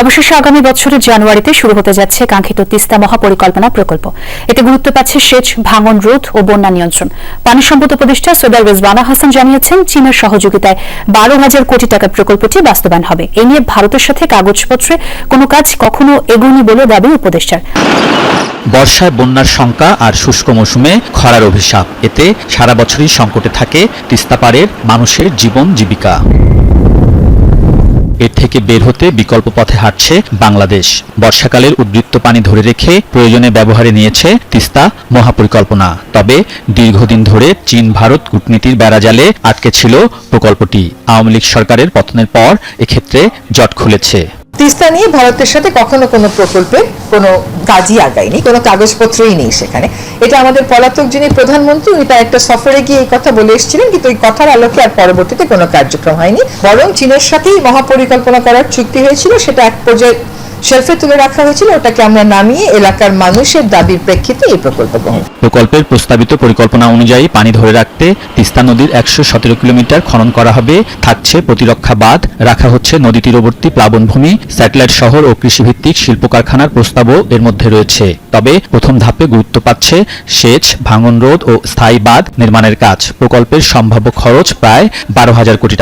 অবশেষে আগামী বছরের জানুয়ারিতে শুরু হতে যাচ্ছে কাঙ্ক্ষিত তিস্তা মহাপরিকল্পনা প্রকল্প। এতে গুরুত্ব পাচ্ছে সেচ, ভাঙন রোধ ও বন্যা নিয়ন্ত্রণ। পানি সম্পদ উপদেষ্টা সৈদার রেজবানা হাসান জানিয়েছেন, চীনের সহযোগিতায় বারো হাজার কোটি টাকার প্রকল্পটি বাস্তবায়ন হবে। এ নিয়ে ভারতের সাথে কাগজপত্রে কোনো কাজ কখনো এগোয়নি বলে দাবি উপদেষ্টার। বর্ষায় বন্যার শঙ্কা আর শুষ্ক মৌসুমে খরার অভিশাপ। এতে সারা বছরই সংকটে থাকে তিস্তাপাড়ের মানুষের জীবন জীবিকা। এর থেকে বের হতে বিকল্প পথে হাঁটছে বাংলাদেশ। বর্ষাকালের উদ্বৃত্ত পানি ধরে রেখে প্রয়োজনে ব্যবহারে নিয়েছে তিস্তা মহাপরিকল্পনা। তবে দীর্ঘদিন ধরে চীন ভারত কূটনীতির বেড়াজালে আটকে ছিল প্রকল্পটি। আওয়ামী লীগ সরকারের পতনের পর এক্ষেত্রে জট খুলেছে। তিস্তা নিয়ে ভারতের সাথে কখনো কোনো প্রকল্পের কোনো কাজই আগায়নি, কোনো কাগজপত্রই নেই সেখানে। এটা আমাদের পলাতক যিনি প্রধানমন্ত্রী, উনি তার একটা সফরে গিয়ে এই কথা বলে এসেছিলেন, কিন্তু এই কথার আলোকে আর পরবর্তীতে কোনো কার্যক্রম হয়নি। বরং চীনের সাথেই মহাপরিকল্পনা করার চুক্তি হয়েছিল, সেটা এক পর্যায়ে শেলফে তুলে রাখা হয়েছিল, ওটাকে আমরা নামিয়ে এলাকার মানুষের দাবির প্রেক্ষিতে এই প্রকল্প গ্রহণ প্রকল্পের প্রস্তাবিত পরিকল্পনা অনুযায়ী পানি ধরে রাখতে তিস্তা নদীর একশো সতেরো কিলোমিটার খনন করা হবে। থাকছে প্রতিরক্ষা বাঁধ, রাখা হচ্ছে নদী তীরবর্তী প্লাবনভূমি স্যাটেলাইট শহর ও কৃষিভিত্তিক শিল্প কারখানার প্রস্তাবও এর মধ্যে রয়েছে। তবে প্রথম ধাপে গুরুত্ব পাচ্ছে সেচ, ভাঙন রোধ ও স্থায়ী বাঁধ নির্মাণের কাজ। প্রকল্পের সম্ভাব্য খরচ প্রায় বারো হাজার কোটি টাকা।